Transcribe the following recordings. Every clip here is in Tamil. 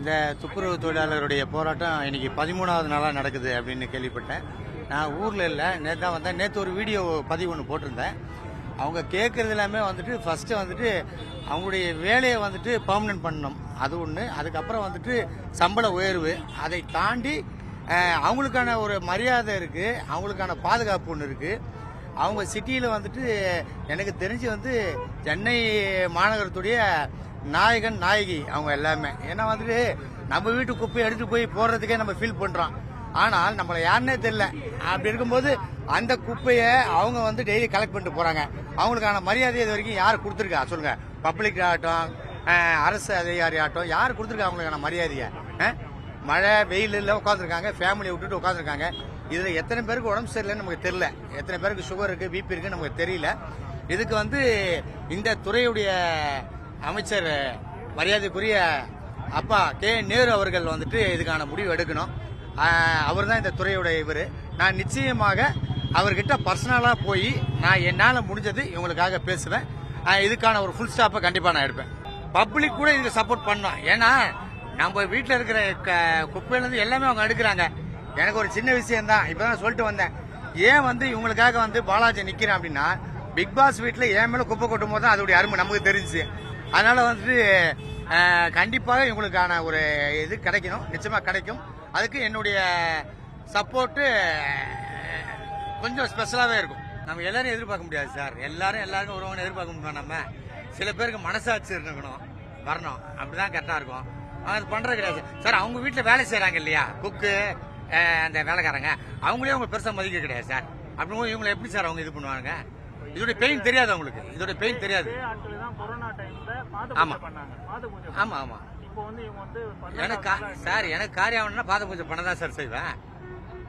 இந்த துப்புரவு தொழிலாளருடைய போராட்டம் இன்னைக்கு பதிமூணாவது நாளாக நடக்குது அப்படின்னு கேள்விப்பட்டேன். நான் ஊரில் இல்லை. நேற்று தான் வந்தேன். நேற்று ஒரு வீடியோ பதிவு ஒன்று போட்டிருந்தேன். அவங்க கேட்குறது எல்லாமே வந்துட்டு ஃபஸ்ட்டு வந்துட்டு அவங்களுடைய வேலையை வந்துட்டு பர்மனன்ட் பண்ணணும். அது ஒன்று அதுக்கப்புறம் வந்துட்டு சம்பள உயர்வு. அதை தாண்டி அவங்களுக்கான ஒரு மரியாதை இருக்குது அவங்களுக்கான பாதுகாப்பு ஒன்று இருக்குது அவங்க சிட்டியில் வந்துட்டு எனக்கு தெரிஞ்சு வந்து சென்னை மாநகரத்துடைய நாயகன் நாயகி அவங்க எல்லாமே. ஏன்னா வந்துட்டு நம்ம வீட்டு குப்பையை எடுத்துட்டு போய் போடுறதுக்கே நம்ம ஃபீல் பண்ணுறோம் ஆனால் நம்மளை யாருன்னே தெரியல. அப்படி இருக்கும்போது அந்த குப்பையை அவங்க வந்து டெய்லி கலெக்ட் பண்ணிட்டு போகிறாங்க அவங்களுக்கான மரியாதை இது வரைக்கும் யார் கொடுத்துருக்கா? சொல்லுங்க. பப்ளிக் ஆகட்டும் அரசு அதிகாரி ஆகட்டும் யார் கொடுத்துருக்கா அவங்களுக்கான மரியாதையை? மழை மழை வெயிலில் உட்காந்துருக்காங்க ஃபேமிலியை விட்டுட்டு உட்காந்துருக்காங்க இதில் எத்தனை பேருக்கு உடம்பு சரியில்லைன்னு நமக்கு தெரியல. எத்தனை பேருக்கு சுகர் இருக்குது பிபி இருக்குன்னு நமக்கு தெரியல. இதுக்கு வந்து இந்த துறையுடைய அமைச்சர் மரியாதைக்குரிய அப்பா கே. நேரு அவர்கள் வந்துட்டு இதுக்கான முடிவு எடுக்கணும். அவர் தான் இந்த துறையுடைய இவர். நான் நிச்சயமாக அவர்கிட்ட பர்சனலாக போய் நான் என்னால் முடிஞ்சது இவங்களுக்காக பேசுவேன். இதுக்கான ஒரு ஃபுல் ஸ்டாப்பை கண்டிப்பாக நான் எடுப்பேன். பப்ளிக் கூட இதுக்கு சப்போர்ட் பண்ணோம் ஏன்னா நம்ம வீட்டில் இருக்கிற க- குப்பையிலேருந்து எல்லாமே அவங்க எடுக்கிறாங்க. எனக்கு ஒரு சின்ன விஷயம் தான் இப்போ தான் சொல்லிட்டு வந்தேன். ஏன் வந்து இவங்களுக்காக வந்து பாலாஜி நிற்கிறேன் அப்படின்னா பிக் பாஸ் வீட்டில் ஏன் மேலே குப்பை கொட்டும் போது தான் அதோடைய அருமை நமக்கு தெரிஞ்சுச்சு. அதனால வந்துட்டு கண்டிப்பாக இவங்களுக்கான ஒரு இது கிடைக்கணும். நிச்சயமாக கிடைக்கும். அதுக்கு என்னுடைய சப்போர்ட்டு கொஞ்சம் ஸ்பெஷலாகவே இருக்கும். நம்ம எல்லாரும் எதிர்பார்க்க முடியாது சார். எல்லாரும் எல்லாருக்கும் ஒருவங்க எதிர்பார்க்க முடியும் நம்ம? சில பேருக்கு மனசாட்சி இருக்கணும் வரணும். அப்படிதான் கரெக்டாக இருக்கும். அது பண்ணுறது கிடையாது. சார் அவங்க வீட்டில் வேலை செய்கிறாங்க இல்லையா? குக்கு அந்த வேலைக்காரங்க. அவங்களே அவங்க பெருசாக மதிக்க கிடையாது சார். அப்படிங்கும்போது இவங்களை எப்படி சார் அவங்க இது பண்ணுவாங்க? இதோட பெயின் தெரியாது அவங்களுக்கு. இதோட பெயின் தெரியாது. ஆமாம் ஆமாம் இப்போ வந்து இவங்க வந்து எனக்கு சார் எனக்கு காரியம் ஆகணும்னா பாத பூஜை பண்ண தான் சார் செய்வேன்.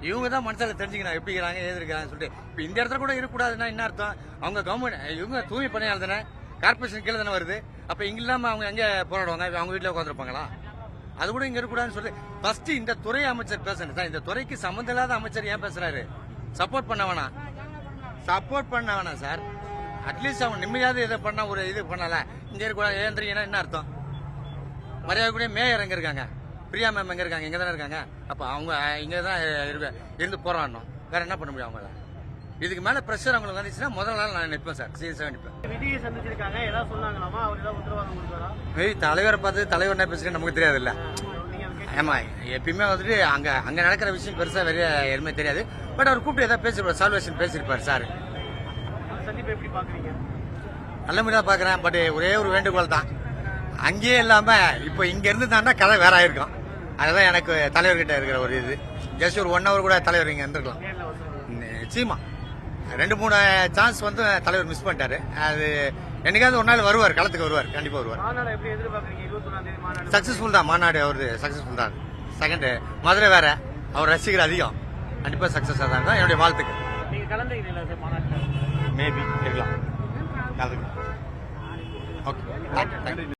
இவங்க தான் மனசில் தெரிஞ்சுக்கணும். எப்படி இருக்கிறாங்க ஏது இருக்கிறாங்கன்னு சொல்லிட்டு. இப்போ இந்த இடத்துல கூட இருக்கக்கூடாதுன்னா என்ன அர்த்தம்? அவங்க கவர்மெண்ட் இவங்க தூய்மை பணியாளர் தானே. கார்பரேஷன் கீழே தானே வருது. அப்போ இங்க இல்லாமல் அவங்க எங்கே போராடுவாங்க? அவங்க வீட்டில் உட்காந்துருப்பாங்களா அது கூட இங்கே இருக்கக்கூடாதுன்னு சொல்லி ஃபர்ஸ்ட் இந்த துறை அமைச்சர் பேசணும். சார் இந்த துறைக்கு சம்மந்தம் இல்லாத அமைச்சர் ஏன் பேசுறாரு? சப்போர்ட் பண்ண வேணாம். சப்போர்ட் பண்ண வேணாம் சார். அட்லீஸ்ட் அவங்க நிம்மதியாவது இதை பண்ண ஒரு இது பண்ணல. இங்கே இருக்கக்கூடாது ஏந்திரீங்கன்னா என்ன அர்த்தம்? மரியாதை கூட மேயர் எங்க இருக்காங்க? பிரியா மேம் எங்க இருக்காங்க? இங்க தானே இருக்காங்க? அப்ப அவங்க இங்க தான் இருக்க இருந்து போராடணும். வேற என்ன பண்ண முடியும் அவங்கள இதுக்கு மேல பிரஷர் அவங்களுக்கு வந்துச்சுன்னா முதல் நாள் நான் நிற்பேன் சார். சீரியஸாக நிற்பேன் ஏய் தலைவரை பார்த்து தலைவர் என்ன பேசுறது நமக்கு தெரியாது இல்ல நீங்க அதை கேட்டு ஆமா எப்பயுமே வந்துட்டு அங்க அங்க நடக்கிற விஷயம் பெருசா வெளிய எதுவுமே தெரியாது. பட் அவர் கூப்பிட்டு ஏதாவது பேசிருப்பார் சால்வேஷன் பேசியிருப்பார் சார். சந்திப்பை எப்படி பாக்குறீங்க? நல்ல முறையாக பார்க்குறேன் பட் ஒரே ஒரு வேண்டுகோள் தான். அங்கேயே இல்லாம இப்போ இங்க இருந்து தாண்டா கதை வேற ஆயிருக்கும். அதுதான் எனக்கு தலைவர்கிட்ட இருக்கிற ஒரு இது. ஜஸ்ட் ஒரு ஒன் ஹவர் கூட தலைவர் இங்க இருந்திருக்கலாம். நிச்சயமா. ரெண்டு மூணு சான்ஸ் வந்து தலைவர் மிஸ் பண்ணிட்டாரு. அது என்னைக்காவது ஒரு நாள் வருவார் களத்துக்கு வருவார் கண்டிப்பா வருவார். சக்சஸ்ஃபுல் தான் மாநாடு அவரு சக்சஸ்ஃபுல் தான். செகண்ட் மதுரை வேற. அவர் ரசிகர் அதிகம். கண்டிப்பா சக்சஸ் தான். என்னுடைய வாழ்த்துக்கள். நீங்க கலந்துக்கிறீங்களா மாநாட்டில் மேபி இருக்கலாம் கலந்துக்கலாம் ஓகே தேங்க்யூ